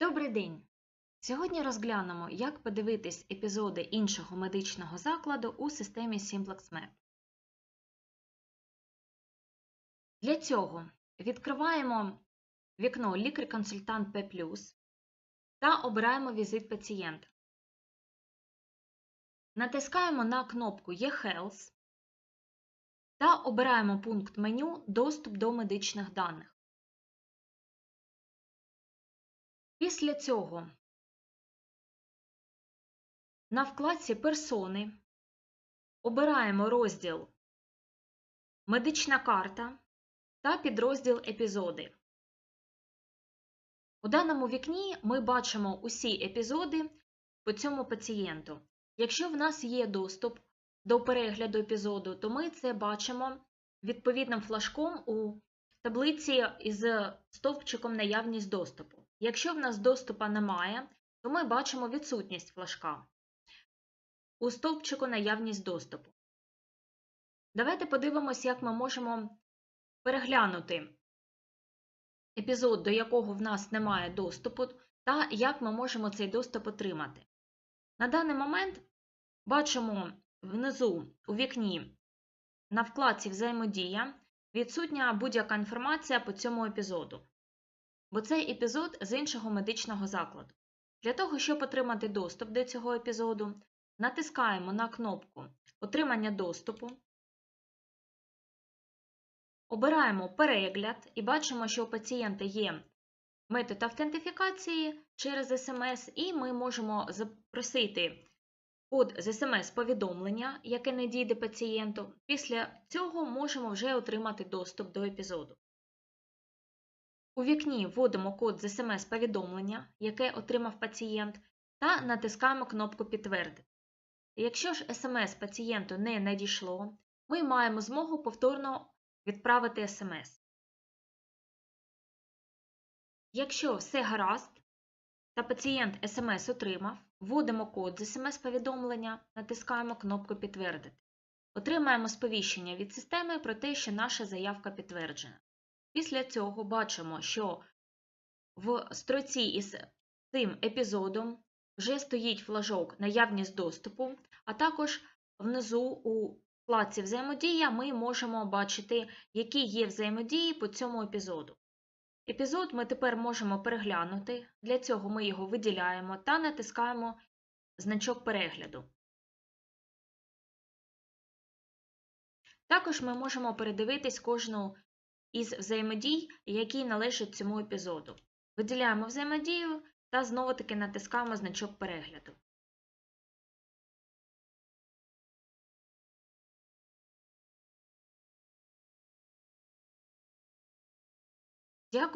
Добрий день! Сьогодні розглянемо, як подивитись епізоди іншого медичного закладу у системі Simplex Map. Для цього відкриваємо вікно Лікар-консультант П+, та обираємо візит пацієнта. Натискаємо на кнопку eHealth та обираємо пункт меню Доступ до медичних даних. Після цього на вкладці Персони обираємо розділ Медична карта та підрозділ Епізоди. У даному вікні ми бачимо усі епізоди по цьому пацієнту. Якщо в нас є доступ до перегляду епізоду, то ми це бачимо відповідним флажком у таблиці із стовпчиком наявність доступу. Якщо в нас доступу немає, то ми бачимо відсутність флажка у стовпчику наявність доступу. Давайте подивимось, як ми можемо переглянути епізод, до якого в нас немає доступу, та як ми можемо цей доступ отримати. На даний момент бачимо внизу у вікні на вкладці Взаємодія відсутня будь-яка інформація по цьому епізоду, бо цей епізод з іншого медичного закладу. Для того, щоб отримати доступ до цього епізоду, натискаємо на кнопку Отримання доступу, обираємо перегляд і бачимо, що у пацієнта є метод автентифікації через СМС, і ми можемо запросити код з СМС-повідомлення, яке не дійде пацієнту. Після цього можемо вже отримати доступ до епізоду. У вікні вводимо код з СМС-повідомлення, яке отримав пацієнт, та натискаємо кнопку Підтвердити. Якщо ж СМС пацієнту не надійшло, ми маємо змогу повторно відправити СМС. Якщо все гаразд та пацієнт СМС отримав, вводимо код з СМС-повідомлення, натискаємо кнопку Підтвердити. Отримаємо сповіщення від системи про те, що наша заявка підтверджена. Після цього бачимо, що в строці із цим епізодом вже стоїть флажок наявність доступу, а також внизу у вкладці Взаємодія ми можемо бачити, які є взаємодії по цьому епізоду. Епізод ми тепер можемо переглянути, для цього ми його виділяємо та натискаємо значок перегляду. Також ми можемо передивитись кожну із взаємодій, які належать цьому епізоду. Виділяємо взаємодію та знову-таки натискаємо значок перегляду. Дякую.